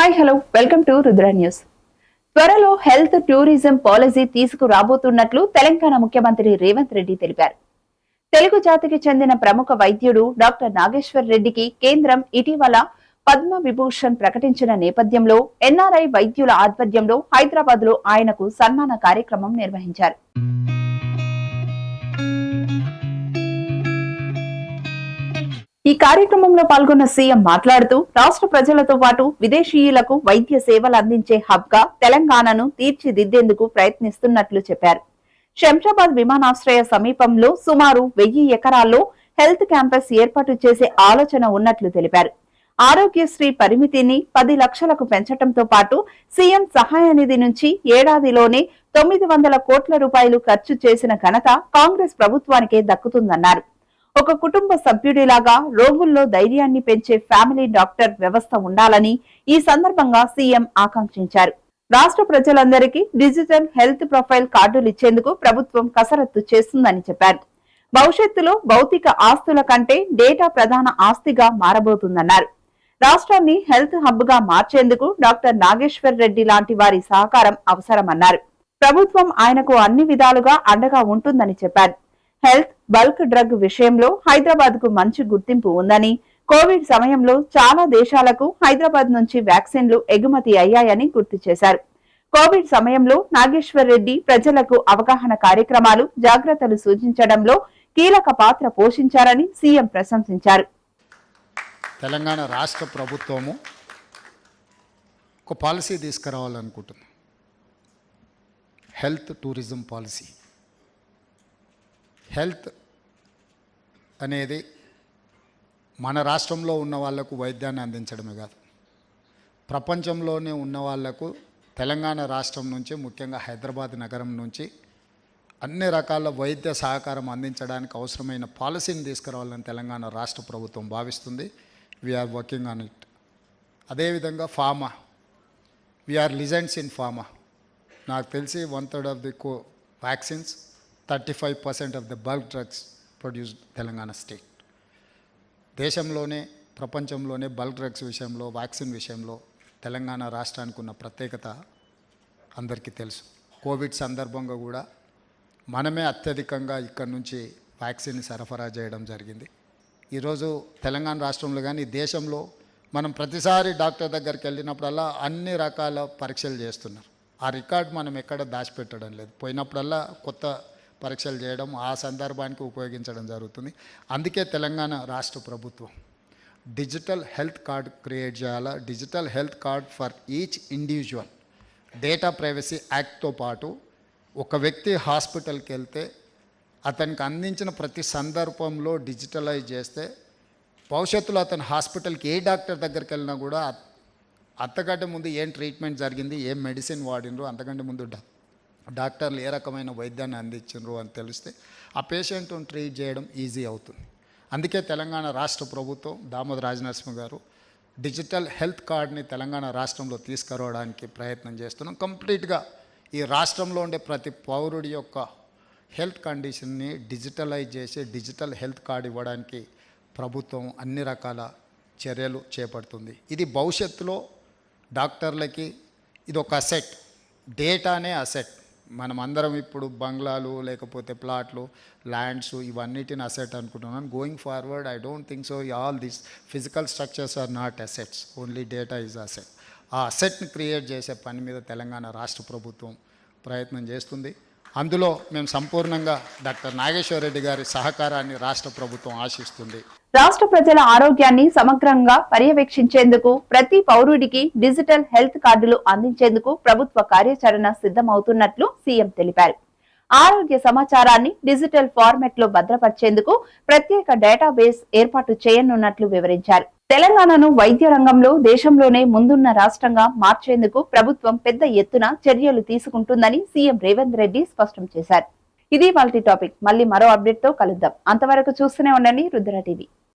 Hi hello welcome to Rudra news త్వరలో health tourism policy తీసుకురాబోతున్నట్లు తెలంగాణ ముఖ్యమంత్రి రేవంత్ రెడ్డి తెలిపారు. తెలుగు జాతికి చెందిన ప్రముఖ వైద్యుడు డాక్టర్ నాగేశ్వర్ రెడ్డికి కేంద్రం ఇటీవల పద్మ విభూషణ్ ప్రకటించిన నేపథ్యంలో ఎన్ఆర్ఐ వైద్యుల ఆధ్వర్యంలో హైదరాబాద్లో ఆయనకు సన్మాన కార్యక్రమం నిర్వహించారు. ఈ కార్యక్రమంలో పాల్గొన్న సీఎం మాట్లాడుతూ రాష్ట్ర ప్రజలతో పాటు విదేశీయులకు వైద్య సేవలు అందించే హబ్గా తెలంగాణను తీర్చిదిద్దేందుకు ప్రయత్నిస్తున్నట్లు చెప్పారు. శంషాబాద్ విమానాశ్రయ సమీపంలో సుమారు వెయ్యి ఎకరాల్లో హెల్త్ క్యాంపస్ ఏర్పాటు చేసే ఆలోచన ఉన్నట్లు తెలిపారు. ఆరోగ్యశ్రీ పరిమితిని పది లక్షలకు పెంచడంతో పాటు సీఎం సహాయ నిధి నుంచి ఏడాదిలోనే తొమ్మిది వందల కోట్ల రూపాయలు ఖర్చు చేసిన ఘనత కాంగ్రెస్ ప్రభుత్వానికే దక్కుతుందన్నారు. ఒక కుటుంబ సభ్యుడిలాగా రోగుల్లో ధైర్యాన్ని పెంచే ఫ్యామిలీ డాక్టర్ వ్యవస్థ ఉండాలని ఈ సందర్భంగా సీఎం ఆకాంక్షించారు. రాష్ట్ర ప్రజలందరికీ డిజిటల్ హెల్త్ ప్రొఫైల్ కార్డులు ఇచ్చేందుకు ప్రభుత్వం కసరత్తు చేస్తుందని చెప్పారు. భవిష్యత్తులో భౌతిక ఆస్తుల కంటే డేటా ప్రధాన ఆస్తిగా మారబోతుందన్నారు. రాష్ట్రాన్ని హెల్త్ హబ్గా మార్చేందుకు డాక్టర్ నాగేశ్వర్ రెడ్డి లాంటి వారి సహకారం అవసరమన్నారు. ప్రభుత్వం ఆయనకు అన్ని విధాలుగా అండగా ఉంటుందని చెప్పారు. హెల్త్ బల్క్ డ్రగ్ విషయంలో హైదరాబాద్కు మంచి గుర్తింపు ఉందని కోవిడ్ సమయంలో చాలా దేశాలకు హైదరాబాద్ నుంచి వ్యాక్సిన్లు ఎగుమతి అయ్యాయని గుర్తు చేశారు. కోవిడ్ సమయంలో నాగేశ్వర్ రెడ్డి ప్రజలకు అవగాహన కార్యక్రమాలు జాగ్రత్తలు సూచించడంలో కీలక పాత్ర పోషించారని సీఎం ప్రశంసించారు. తెలంగాణ రాష్ట్ర ప్రభుత్వము ఒక policy తీసుకురావాలనుకుంటుంది. Health tourism policy. Health అనేది మన రాష్ట్రంలో ఉన్న వాళ్ళకు వైద్యాన్ని అందించడమే కాదు. ప్రపంచంలోనే ఉన్న వాళ్ళకు తెలంగాణ రాష్ట్రం నుంచి ముఖ్యంగా హైదరాబాద్ నగరం నుంచి అన్ని రకాల వైద్య సహకారం అందించడానికి అవసరమైన పాలసీని తీసుకురావాలని తెలంగాణ రాష్ట్ర ప్రభుత్వం భావిస్తుంది. వీఆర్ వర్కింగ్ ఆన్ ఇట్ అదేవిధంగా pharma. We're legends in pharma. నాకు తెలిసి one third of the co vaccines thirty five percent of the bulk drugs produced Telangana state దేశంలోనే ప్రపంచంలోనే బల్క్ డ్రగ్స్ విషయంలో వ్యాక్సిన్ విషయంలో తెలంగాణ రాష్ట్రానికి ఉన్న ప్రత్యేకత అందరికీ తెలుసు. కోవిడ్ సందర్భంగా కూడా మనమే అత్యధికంగా ఇక్కడి నుంచి వ్యాక్సిన్ సరఫరా చేయడం జరిగింది. ఈరోజు తెలంగాణ రాష్ట్రంలో కానీ దేశంలో మనం ప్రతిసారి డాక్టర్ దగ్గరికి వెళ్ళినప్పుడల్లా అన్ని రకాల పరీక్షలు చేస్తున్నారు. ఆ రికార్డ్ మనం ఎక్కడ దాచిపెట్టడం లేదు. పోయినప్పుడల్లా కొత్త పరీక్షలు చేయడం ఆ సందర్భానికి ఉపయోగించడం జరుగుతుంది. అందుకే తెలంగాణ రాష్ట్ర ప్రభుత్వం డిజిటల్ హెల్త్ కార్డ్ క్రియేట్ చేయాలా. Digital health card for each individual. Data privacy యాక్ట్తో పాటు ఒక వ్యక్తి హాస్పిటల్కి వెళ్తే అతనికి అందించిన ప్రతి సందర్భంలో డిజిటలైజ్ చేస్తే భవిష్యత్తులో అతను హాస్పిటల్కి ఏ డాక్టర్ దగ్గరికి వెళ్ళినా కూడా అంతకంటే ముందు ఏం ట్రీట్మెంట్ జరిగింది ఏం మెడిసిన్ వాడినరు అంతకంటే ముందు డా డాక్టర్లు ఏ రకమైన వైద్యాన్ని అందించారు అని తెలిస్తే ఆ పేషెంట్ను ట్రీట్ చేయడం ఈజీ అవుతుంది. అందుకే తెలంగాణ రాష్ట్ర ప్రభుత్వం దామోదర రాజనరసింహ గారు డిజిటల్ హెల్త్ కార్డ్ని తెలంగాణ రాష్ట్రంలో తీసుకురావడానికి ప్రయత్నం చేస్తున్నాం. కంప్లీట్గా ఈ రాష్ట్రంలో ఉండే ప్రతి పౌరుడి యొక్క హెల్త్ కండిషన్ని డిజిటలైజ్ చేసి డిజిటల్ హెల్త్ కార్డ్ ఇవ్వడానికి ప్రభుత్వం అన్ని రకాల చర్యలు చేపడుతుంది. ఇది భవిష్యత్తులో డాక్టర్లకి ఇది ఒక అసెట్ డేటానే అసెట్. మనం అందరం ఇప్పుడు బంగ్లాలు లేకపోతే ప్లాట్లు ల్యాండ్స్ ఇవన్నిటిని అసెట్ అనుకుంటున్నాను going forward I don't think so all this physical structures are not assets only data is asset ఆ అసెట్ని క్రియేట్ చేసే పని మీద తెలంగాణ రాష్ట్ర ప్రభుత్వం ప్రయత్నం చేస్తుంది. అందులో మేము సంపూర్ణంగా డాక్టర్ నాగేశ్వర రెడ్డి గారి సహకారాన్ని రాష్ట్ర ప్రభుత్వం ఆశిస్తుంది. రాష్ట్ర ప్రజల ఆరోగ్యాన్ని సమగ్రంగా పర్యవేక్షించేందుకు ప్రతి పౌరుడికి డిజిటల్ హెల్త్ కార్డులు అందించేందుకు ప్రభుత్వ కార్యాచరణ సిద్ధమవుతున్నట్లు సీఎం తెలిపారు. ఆరోగ్య సమాచారాన్ని డిజిటల్ ఫార్మెట్లో భద్రపరిచేందుకు ప్రత్యేక డేటాబేస్ ఏర్పాటు చేయనున్నట్లు వివరించారు. తెలంగాణను వైద్య రంగంలో దేశంలోనే ముందున్న రాష్ట్రంగా మార్చేందుకు ప్రభుత్వం పెద్ద ఎత్తున చర్యలు తీసుకుంటుందని సీఎం రేవంత్ రెడ్డి స్పష్టం చేశారు. ఇది మల్టీ టాపిక్. మళ్ళీ మరో అప్డేట్తో కలుద్దాం. అంతవరకు చూస్తూనే ఉండండి రుద్ర టీవీ.